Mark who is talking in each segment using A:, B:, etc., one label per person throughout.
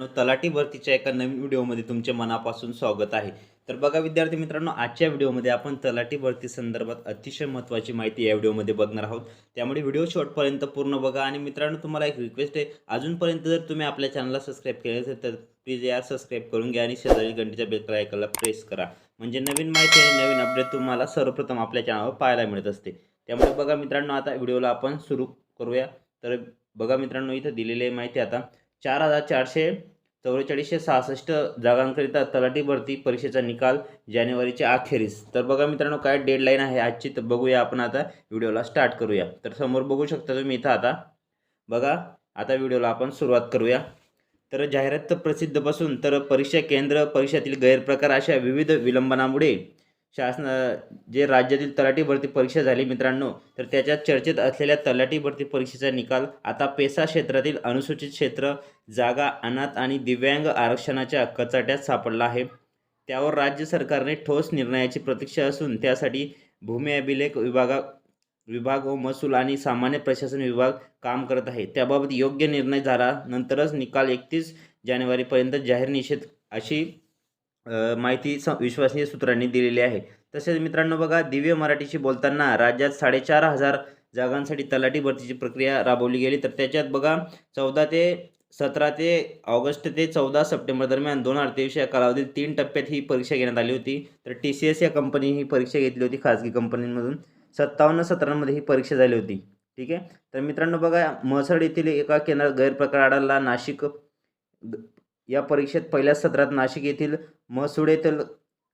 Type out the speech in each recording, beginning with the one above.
A: No तलाठी भरतीच्या एका नवीन व्हिडिओमध्ये तुमचे मनापासून स्वागत आहे. तर बघा विद्यार्थी मित्रांनो आजच्या व्हिडिओमध्ये आपण तलाठी भरती संदर्भात अतिशय महत्त्वाची माहिती या व्हिडिओमध्ये बघणार आहोत. त्यामुळे व्हिडिओ शॉर्टपर्यंत पूर्ण बघा आणि मित्रांनो तुम्हाला एक रिक्वेस्ट आहे. अजूनपर्यंत जर तुम्ही आपल्या चॅनलला सबस्क्राईब केले असेल तर प्लीज या सबस्क्राईब करून घ्या आणि शेजारी घंटीच्या बेल आयकॉनला प्रेस करा. म्हणजे नवीन माहिती आणि नवीन अपडेट तुम्हाला सर्वप्रथम आपल्या चॅनलवर पाहायला मिळत असते. त्यामुळे बघा मित्रांनो आता व्हिडिओला आपण सुरू करूया. तर बघा मित्रांनो इथं दिलेली माहिती आता. चार हजार चारशे चौवेचाळीसशे सहासष्ट जागांकरिता तलाठी भरती परीक्षेचा निकाल जानेवारीच्या अखेरीस. तर बघा मित्रांनो काय डेडलाईन आहे आजची तर बघूया आपण आता व्हिडिओला स्टार्ट करूया. तर समोर बघू शकता तुम्ही इथं आता. बघा आता व्हिडिओला आपण सुरुवात करूया. तर जाहिरात प्रसिद्धपासून तर परीक्षा केंद्र परीक्षेतील गैरप्रकार अशा विविध विलंबनामुळे शासन जे राज्यातील तलाठी भरती परीक्षा झाली मित्रांनो तर त्याच्यात चर्चेत असलेल्या तलाठी भरती परीक्षेचा निकाल आता पेसा क्षेत्रातील अनुसूचित क्षेत्र जागा अनाथ आणि दिव्यांग आरक्षणाच्या कचाट्यात सापडला आहे. त्यावर राज्य सरकारने ठोस निर्णयाची प्रतीक्षा असून त्यासाठी भूमी अभिलेख विभागा विभाग व महसूल आणि सामान्य प्रशासन विभाग काम करत आहे. त्याबाबत योग्य निर्णय झाला नंतरच निकाल एकतीस जानेवारीपर्यंत जाहीर निषेध अशी माहिती स विश्वसनीय सूत्रांनी दिलेली आहे. तसेच मित्रांनो बघा दिव्य मराठीशी बोलताना राज्यात साडेचार हजार जागांसाठी तलाठी भरतीची प्रक्रिया राबवली गेली. तर त्याच्यात बघा चौदा ते सतरा ते ऑगस्ट ते चौदा सप्टेंबर दरम्यान दोन हजार तेवीस या कालावधीत तीन टप्प्यात ही परीक्षा घेण्यात आली होती. तर टी सी एस या कंपनी ही परीक्षा घेतली होती खाजगी कंपनींमधून. सत्तावन्न सत्रांमध्ये ही परीक्षा झाली होती. ठीक आहे? तर मित्रांनो बघा म्हसड येथील एका केंद्रात गैरप्रकार आढळला. नाशिक या परीक्षेत पहिल्या सत्रात नाशिक येथील महसूड येथील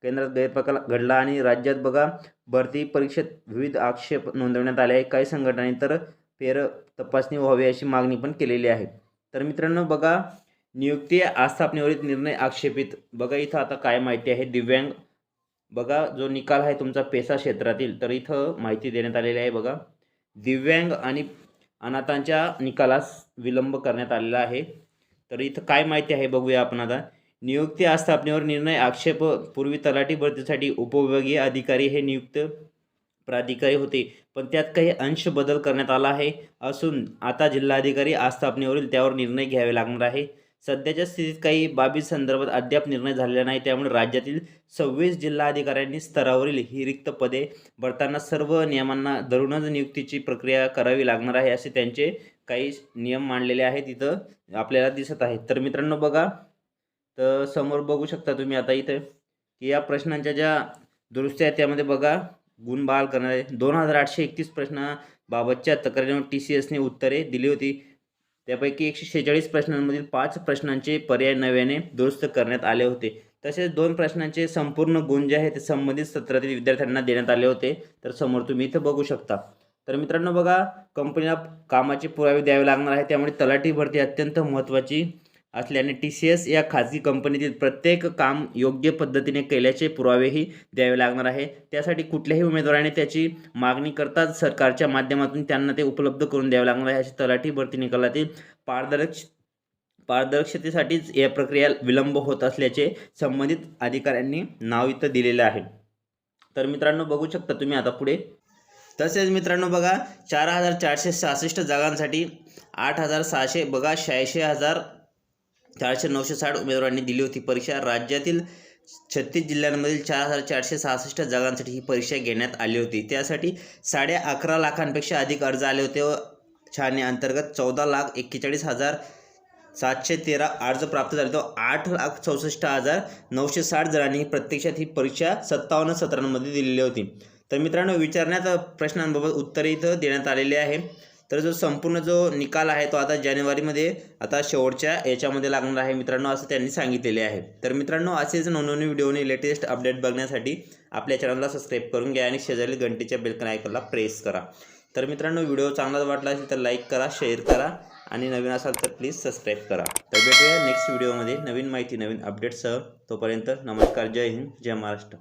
A: केंद्रात गैरप्रकार घडला आणि राज्यात बघा भरती परीक्षेत विविध आक्षेप नोंदवण्यात आले आहे काही संघटनांनी तर फेर तपासणी व्हावी अशी मागणी पण केलेली आहे. तर मित्रांनो बघा नियुक्ती आस्थापनेवरील निर्णय आक्षेपित. बघा इथं आता काय माहिती आहे? दिव्यांग बघा जो निकाल आहे तुमचा पेसा क्षेत्रातील तर इथं माहिती देण्यात आलेली आहे बघा. दिव्यांग आणि अनाथांच्या निकालास विलंब करण्यात आलेला आहे. तर इथं काय माहिती आहे बघूया आपण आता. नियुक्ती आस्थापनेवर निर्णय आक्षेप पूर्वी तलाठी भरतीसाठी उपविभागीय अधिकारी हे नियुक्त प्राधिकारी होते. पण त्यात काही अंश बदल करण्यात आला आहे. असून आता जिल्हाधिकारी आस्थापनेवरील त्यावर निर्णय घ्यावे लागणार आहे. सध्याच्या स्थितीत काही बाबी संदर्भात अद्याप निर्णय झालेला नाही. त्यामुळे राज्यातील सव्वीस जिल्हाधिकाऱ्यांनी स्तरावरील ही रिक्त पदे भरताना सर्व नियमांना धरूनच नियुक्तीची प्रक्रिया करावी लागणार आहे असे त्यांचे काही नियम मांडलेले आहेत इथं आपल्याला दिसत आहेत. तर मित्रांनो बघा तर समोर बघू शकता तुम्ही आता इथं की या प्रश्नांच्या ज्या दुरुस्त्या आहेत त्यामध्ये बघा गुण बहाल करणारे दोन हजार आठशे एकतीस प्रश्नाबाबतच्या तक्रारीवर टी सी एसने उत्तरे दिली होती. त्यापैकी एकशे शेहेचाळीस प्रश्नांमधील पाच प्रश्नांचे पर्याय नव्याने दुरुस्त करण्यात आले होते. तसेच दोन प्रश्नांचे संपूर्ण गुण जे आहेत ते संबंधित सत्रातील विद्यार्थ्यांना देण्यात आले होते. तर समोर तुम्ही इथं बघू शकता. तर मित्रांनो बघा कंपनीला कामाचे पुरावे द्यावे लागणार आहे त्यामुळे तलाठी भरती अत्यंत महत्त्वाची असल्याने टी सी एस या खाजगी कंपनीतील प्रत्येक काम योग्य पद्धतीने केल्याचे पुरावेही द्यावे लागणार आहे. त्यासाठी कुठल्याही उमेदवाराने त्याची मागणी करताच सरकारच्या माध्यमातून त्यांना ते उपलब्ध करून द्यावे लागणार आहे. अशी तलाठी भरती निकालातील पारदर्श पारदर्शतेसाठीच या प्रक्रिया विलंब होत असल्याचे संबंधित अधिकाऱ्यांनी नाव इथं दिलेलं आहे. तर मित्रांनो बघू शकता तुम्ही आता पुढे. तसेच मित्रांनो बघा चार हजार चारशे सहासष्ट जागांसाठी आठ हजार सहाशे बघा शहाऐंशी हजार चारशे नऊशे साठ उमेदवारांनी दिली होती. परीक्षा राज्यातील छत्तीस जिल्ह्यांमधील चार हजार चारशे सहासष्ट जागांसाठी ही परीक्षा घेण्यात आली होती. त्यासाठी साडे अकरा लाखांपेक्षा अधिक अर्ज आले होते व छाने अंतर्गत चौदा लाख एक्केचाळीस हजार सातशे तेरा अर्ज प्राप्त झाले. तो आठ लाख चौसष्ट हजार नऊशे साठ जणांनी प्रत्यक्षात ही परीक्षा सत्तावन्न सत्रांमध्ये दिलेली होती. तर मित्रांनो विचारण्यात प्रश्नांबाबत उत्तरे इथं देण्यात आलेले आहे. तर जो संपूर्ण जो निकाल आहे तो आता जानेवारीमध्ये आता शेवटच्या याच्यामध्ये लागणार आहे. मित्रांनो असं त्यांनी सांगितलेले आहे. तर मित्रांनो असेच नवनवीन व्हिडिओने लेटेस्ट अपडेट बघण्यासाठी आपल्या चॅनलला सबस्क्राईब करून घ्या आणि शेजारी घंटीच्या बेलकन आयकनला प्रेस करा. तर मित्रांनो व्हिडिओ चांगला वाटला असेल तर लाईक करा शेअर करा आणि नवीन असाल तर प्लीज सबस्क्राईब करा. तर भेटूया नेक्स्ट व्हिडिओमध्ये नवीन माहिती नवीन अपडेटसह तोपर्यंत नमस्कार जय हिंद जय महाराष्ट्र.